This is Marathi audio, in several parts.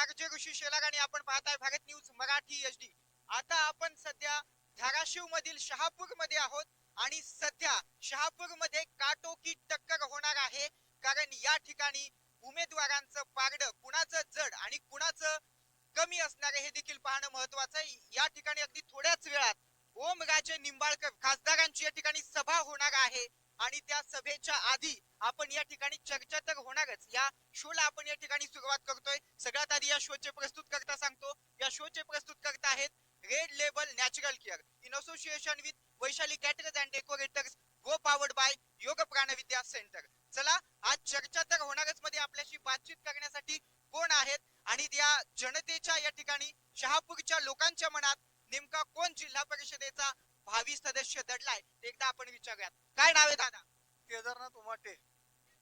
आरजे ऋषी शेलार आणि आपण पाहताय Bharat news Marathi H D. आता आपण सध्या धाराशिव मधील शहापूरमध्ये आहोत आणि सध्या शहापूरमध्ये काटोकी टक्कर होणार आहे. कारण या ठिकाणी उमेदवारांचं पारड कुणाचं जड आणि कुणाचं कमी असणार हे देखील पाहणं महत्वाचं आहे. या ठिकाणी अगदी थोड्याच वेळात ओम राजे निंबाळकर खासदारांची या ठिकाणी सभा होणार आहे. आणि त्या सभेच्या आधी आपण या ठिकाणी चर्चा तर होणारच. या शोला आपण या ठिकाणी सुरुवात करतोय. सगळ्यात आधी या शोचे प्रस्तुत करता सांगतो. या शोचे प्रस्तुत करता आहेत red label natural care in association with Vaishali caterers and decorators go powered by Yog Pranvidya centre चला आज चर्चा तर होणारच मध्ये आपल्याशी बातचीत करण्यासाठी कोण आहेत आणि त्या जनतेच्या या ठिकाणी शहापूरच्या लोकांच्या मनात नेमका कोण जिल्हा परिषदेचा भावी सदस्य दडलाय ते एकदा आपण विचारूयात. काय नाव आहे दादा? केदारनाथ उमाटे.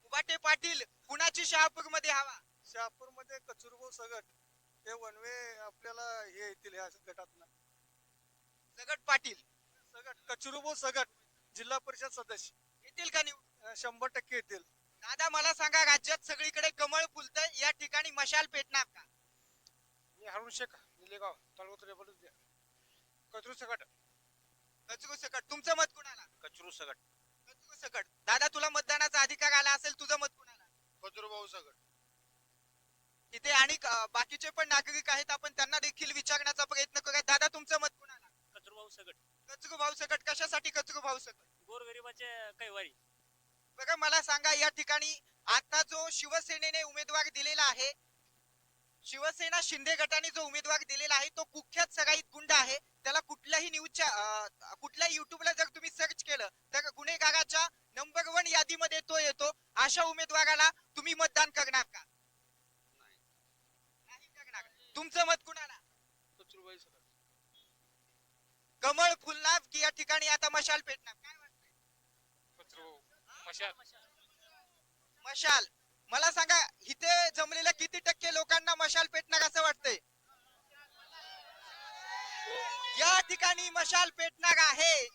उबाटे पाटील कुणाची शहापूरमध्ये हवा. शहापूरमध्ये कचुरगो सगट. हे वनवे आपल्याला हे येतील ह्या गटातनं. सगट पाटील. सगट कचुरगो सगट जिल्हा परिषद सदस्य. येतील का निवडून? अं, शंभर टक्के येतील. दादा मला सांगा राज्यात सगळीकडे कमळ फुलतंय या ठिकाणी मशाल पेटणार का? मी हरुण शेख निलेगाव तालुका कचरू सगट. कचरू सकट तुमचं मत कुणाला? कचरू सगट कचरू सकट. दादा तुला मतदानाचा अधिकार आला असेल तुझं मत कुणाला? कचरू भाऊ सगट इथे आणि अं, बाकीचे पण नागरिक आहेत आपण त्यांना देखील विचारण्याचा प्रयत्न करूया. दादा तुमचं मत कुणाला? कचरूभाऊ सगट कचरू भाऊ सकट कशासाठी कचरू भाऊ सकट? गोरगरिबाचे कैवारी. बघा मला सांगा या ठिकाणी आता जो शिवसेनेने उमेदवार दिलेला आहे शिवसेना शिंदे गटाने जो उमेदवार दिलेला आहे तो कुख्यात सगाईत गुंड आहे. त्याला कुठल्याही न्यूजच्या कुठल्याही युट्यूबला जर तुम्ही सर्च केलं तर गुन्हेगाराच्या नंबर वन यादीमध्ये तो येतो. अशा उमेदवाराला तुम्ही मतदान करणार का? नाही करणार. तुमचं मत कुणाला? कमळ फुलणार की या ठिकाणी आता मशाल पेटणार. काय वाटतंय? मशाल. मशाल. मला सांगा इथे जमलेल्या किती टक्के लोकांना मशाल पेटणार असं वाटतंय या ठिकाणी मशाल पेटणार आहे.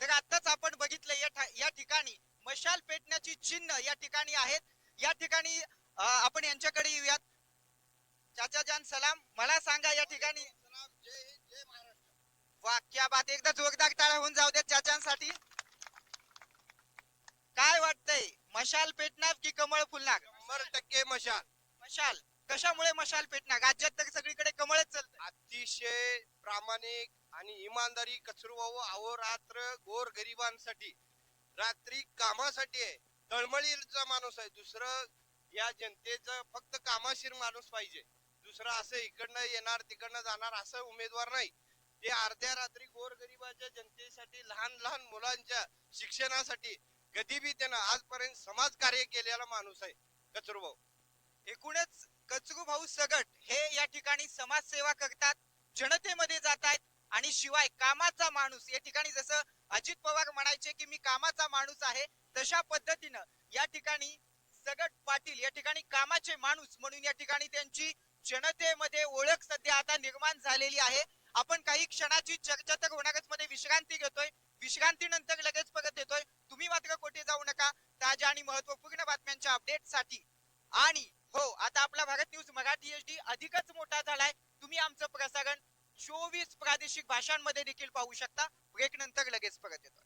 तर आताच आपण बघितलं या ठिकाणी मशाल पेटण्याची चिन्ह या ठिकाणी आहेत. या ठिकाणी आपण यांच्याकडे येऊयात. चाचा जान सलाम. मला सांगा या ठिकाणी. वा क्या बात. एकदा जोरदार टाळ्या होऊन जाऊ द्या चाचांसाठी. काय वाटतंय? मशाल पेटणार की कमळ फुलणार? शंभर टक्के मशाल. मशाल. कशामुळे मशाल पेटणार? राज्यात तर सगळीकडे कमळच चालत अतिशय प्रामाणिक आणि इमानदारी कचरूभाऊ अहोरात्र गोर गरिबांसाठी रात्री कामासाठी आहे. तळमळीचा माणूस आहे. दुसरं या जनतेचं फक्त कामाशीर माणूस पाहिजे. दुसरं असं इकडनं येणार तिकडनं जाणार असं उमेदवार नाही. ते अर्ध्या रात्री गोरगरिबाच्या जनतेसाठी लहान लहान मुलांच्या शिक्षणासाठी कधी बी त्यानं आजपर्यंत समाज कार्य केलेला माणूस आहे कचरूभाऊ. एकूणच कचरू भाऊ सगट हे या ठिकाणी समाजसेवा करतात जनतेमध्ये जात आहेत आणि शिवाय कामाचा माणूस या ठिकाणी जसं अजित पवार म्हणायचे की मी कामाचा माणूस आहे तशा पद्धतीनं या ठिकाणी सगट पाटील या ठिकाणी कामाचे माणूस म्हणून या ठिकाणी त्यांची जनतेमध्ये ओळख सध्या आता निर्माण झालेली आहे. आपण काही क्षणाची चर्चा तर होणारच मध्ये विश्रांती घेतोय. विश्रांतीनंतर लगेच परत येतोय. तुम्ही मात्र कोठे जाऊ नका. ताज्या आणि महत्त्वपूर्ण बातम्यांच्या अपडेटसाठी आणि हो आता आपला Bharat news Marathi H D अधिकच मोठा झालाय. तुम्ही आमचं प्रसारण चोवीस प्रादेशिक भाषांमध्ये देखील पाहू शकता. ब्रेक नंतर लगेच परत येतो